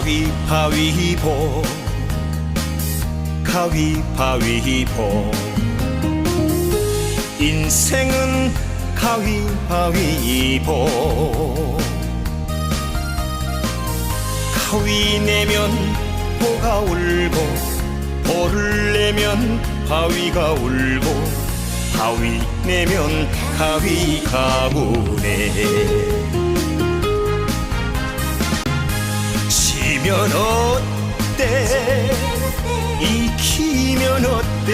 가위바위보. 가위바위보. 인생은 가위바위보. 가위 내면 보가 울고 보를 내면 바위가 울고 바위 내면 가위가 우네 때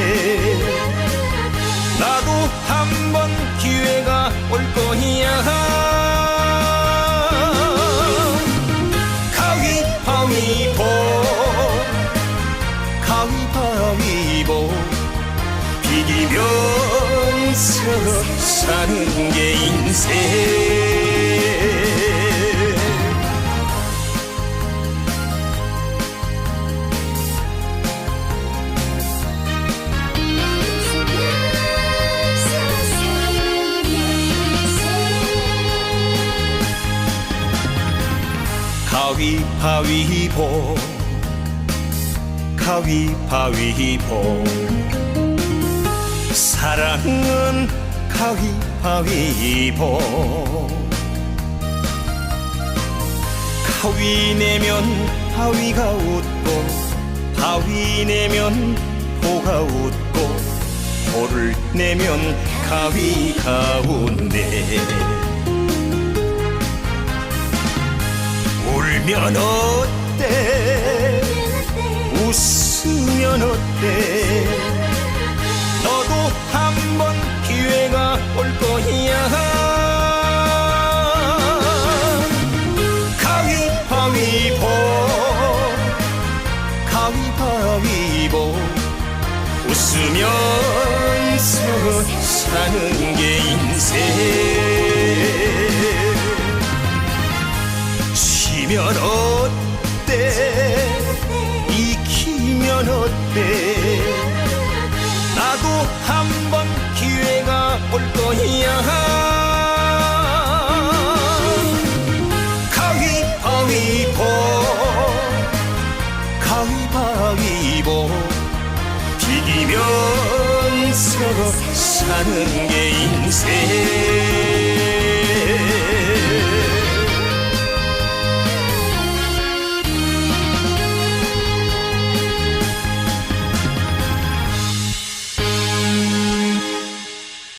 나도 한 번 기회가 올 거야. 가위바위보 가위바위보. 비기면서 사는 게 인생 가위바위보. 가위바위보. 사랑은 가위바위보. 가위 내면 바위가 웃고 바위 내면 보가 웃고 보를 내면 가위가 웃네 울면 어때? 웃으면 어때? 너도 한번 기회가 올 거야. 가위바위보. 가위바위보. 웃으면서 사는 게 인생 하면 어때? 나도 한번 기회가 올 거야. 가위바위보 가위바위보. 비기면서 사는 게 인생.